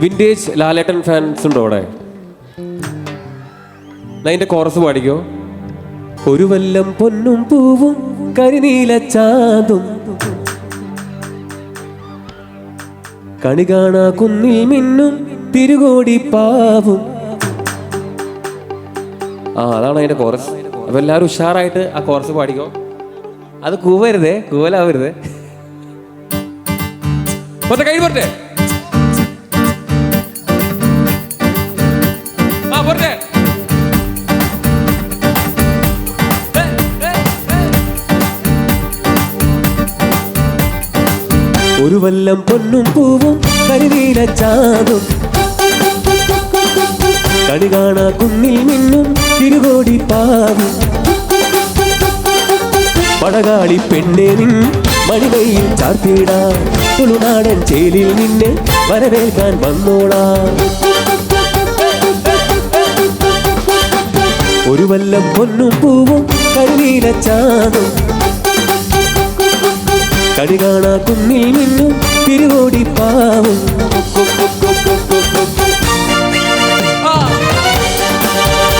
Vintage ലാലേട്ടൻ fans ഉണ്ടോ അവിടെ? അതിന്റെ കോറസ് പാടിക്കോ. ഒരു വല്ലം പൊന്നും പൂവും കരിനീല ചാതും കണി കാണാ കുന്നിൽ മിന്നും തിരുകോടി പാവും. ആ അതാണ് അതിന്റെ കോറസ് അപ്പൊ എല്ലാവരും ഉഷാറായിട്ട് ആ കോറസ് പാടിക്കോ. അത് കൂവരുതേ കൂവലാവരുതേ. പോട്ടെ കൈ പോട്ടെ. വല്ലം പൊന്നും പൂവും കരുവീല ചാതും കണി കാണാ കുന്നിൽ മിന്നും തിരുകോടി പാവും. പടകാളി പെണ്ണെ നിൻ മണിമയിൽ ചാർത്തിടാ. തുളുനാടൻ ചേലിൽ നിന്നെ വരവേൽക്കാൻ വന്നോളാ. ഒരു വല്ലം പൊന്നും പൂവും കരുവീല ചാതും കണി കാണാ കുന്നിൽ മിന്നും തിരുവോടി പാവും.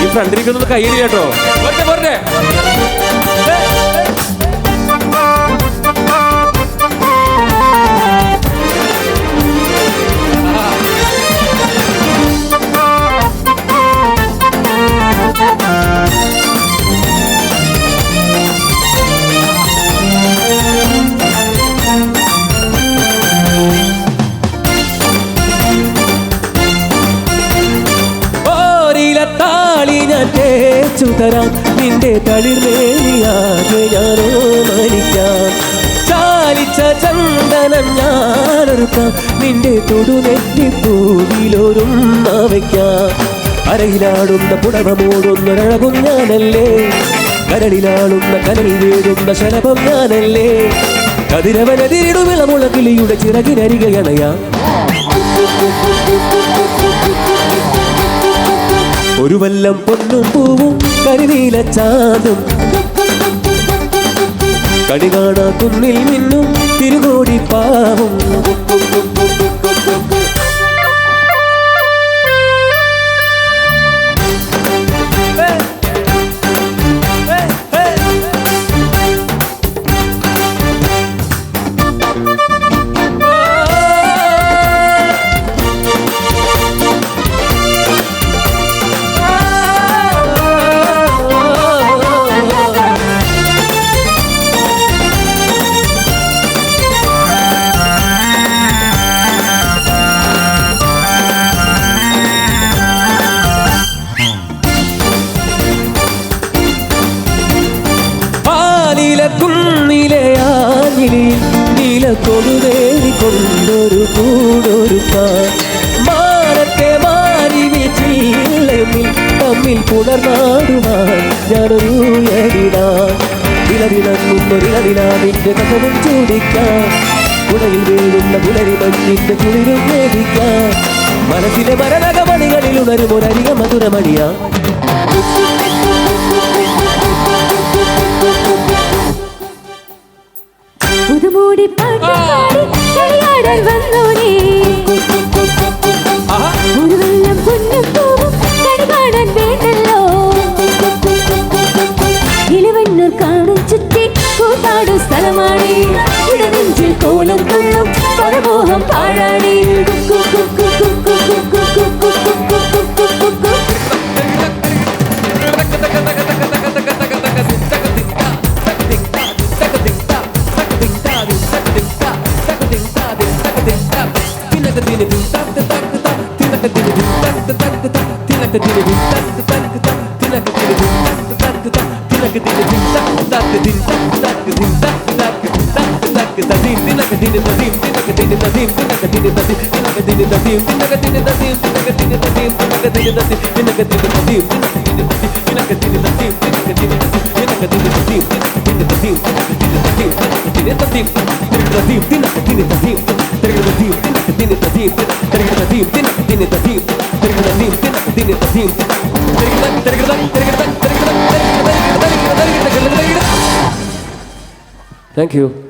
ഈ ഫ്രണ്ടിരിക്കുന്നത് കയ്യിൽ കേട്ടോ. പോട്ടെ പോട്ടെ തേച്ചു തരാം. നിന്റെ തളിർമേലിയാകെ ഞാനോ മരിക്കാം. ചാലിച്ച ചന്ദനം ഞാനൊരുക്കാം. നിന്റെ തൊടുനെറ്റിപ്പൂവിലൊരും വയ്ക്കാം അരയിലാടുന്ന പുടവമോടൊന്നൊരഴകും ഞാനല്ലേ? കരളിലാളുന്ന കനലിൽ വീഴുന്ന ശലഭം ഞാനല്ലേ? കതിരവനതിരിടുമിളമുള്ള കിളിയുടെ ചിറകിനരികയണയാം. ഒരു വല്ലം പൊന്നും പൂവും കരിനീല ചാതും കണി കാണാ കുന്നിൽ മിന്നും തിരുകോടി പാവും നീലക്കുന്നിലയാഞ്ഞിലിൽ കൊണ്ടൊരു കൂടൊരു മാനത്തെ മാറി വിജയിൽ തമ്മിൽ പുണർന്നാടുവാൻ ഞാനൊരു എടിടാൻ കഥവും ചൂടിക്കാൻ കുടയിൽ വീഴുന്ന പുലരി മഞ്ഞിന്റെ കുളിരും വേദിക്കാൻ മനസ്സിലെ മരണകമണികളിൽ ഉണരുമൊരധികം മധുരമണിയാ. സ്ഥലമാണ് ഇടനെഞ്ചിൽ കോലം കൊള്ളും പരമോഹം പാഴാണി Kuku Kuku Kuku Kuku Kuku Tergedang, tergedang, tergedang Thank you.